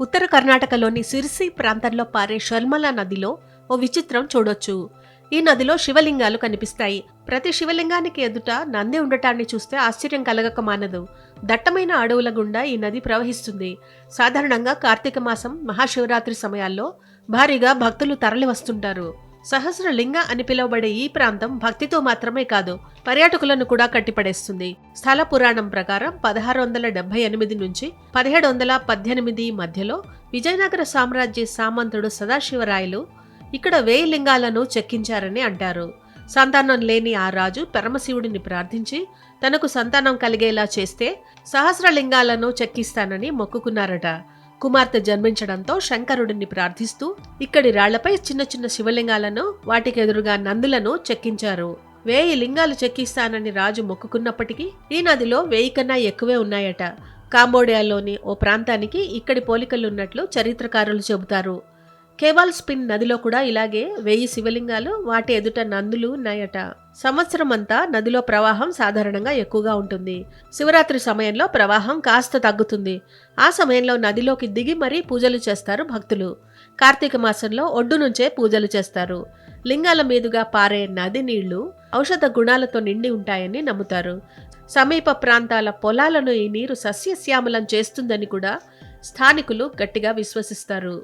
ఉత్తర కర్ణాటకలోని సిరిసి ప్రాంతంలో పారే షర్మల నదిలో ఓ విచిత్రం చూడొచ్చు. ఈ నదిలో శివలింగాలు కనిపిస్తాయి. ప్రతి శివలింగానికి ఎదుట నంది ఉండటాన్ని చూస్తే ఆశ్చర్యం కలగక మానదు. దట్టమైన అడవుల గుండా ఈ నది ప్రవహిస్తుంది. సాధారణంగా కార్తీక మాసం మహాశివరాత్రి సమయాల్లో భారీగా భక్తులు తరలి వస్తుంటారు సహస్రలింగ అని పిలువబడే ఈ ప్రాంతం భక్తితో మాత్రమే కాదు పర్యాటకులను కూడా కట్టిపడేస్తుంది. స్థల పురాణం ప్రకారం పదహారు వందల డెబ్బై ఎనిమిది నుంచి పదిహేడు వందల పద్దెనిమిది మధ్యలో విజయనగర సామ్రాజ్య సామంతుడు సదాశివరాయలు ఇక్కడ వేయి లింగాలను చెక్కించారని అంటారు. సంతానం లేని ఆ రాజు పరమశివుడిని ప్రార్థించి తనకు సంతానం కలిగేలా చేస్తే సహస్రలింగాలను చెక్కిస్తానని మొక్కుకున్నారట. కుమార్తె జన్మించడంతో శంకరుడిని ప్రార్థిస్తూ ఇక్కడి రాళ్ళపై చిన్న చిన్న శివలింగాలను వాటికి ఎదురుగా నందులను చెక్కించారు. వేయి లింగాలు చెక్కిస్తానని రాజు మొక్కుకున్నప్పటికీ ఈ నదిలో వేయి కన్నా ఎక్కువే ఉన్నాయట. కాంబోడియాలోని ఓ ప్రాంతానికి ఇక్కడి పోలికలున్నట్లు చరిత్రకారులు చెబుతారు. కేవాల్స్పిన్ నదిలో కూడా ఇలాగే వెయ్యి శివలింగాలు వాటి ఎదుట నందులు ఉన్నాయట. సంవత్సరం అంతా నదిలో ప్రవాహం సాధారణంగా ఎక్కువగా ఉంటుంది. శివరాత్రి సమయంలో ప్రవాహం కాస్త తగ్గుతుంది. ఆ సమయంలో నదిలోకి దిగి మరీ పూజలు చేస్తారు భక్తులు. కార్తీక మాసంలో ఒడ్డు నుంచే పూజలు చేస్తారు. లింగాల మీదుగా పారే నది నీళ్ళు ఔషధ గుణాలతో నిండి ఉంటాయని నమ్ముతారు. సమీప ప్రాంతాల పొలాలను ఈ నీరు సస్యశ్యామలం చేస్తుందని కూడా స్థానికులు గట్టిగా విశ్వసిస్తారు.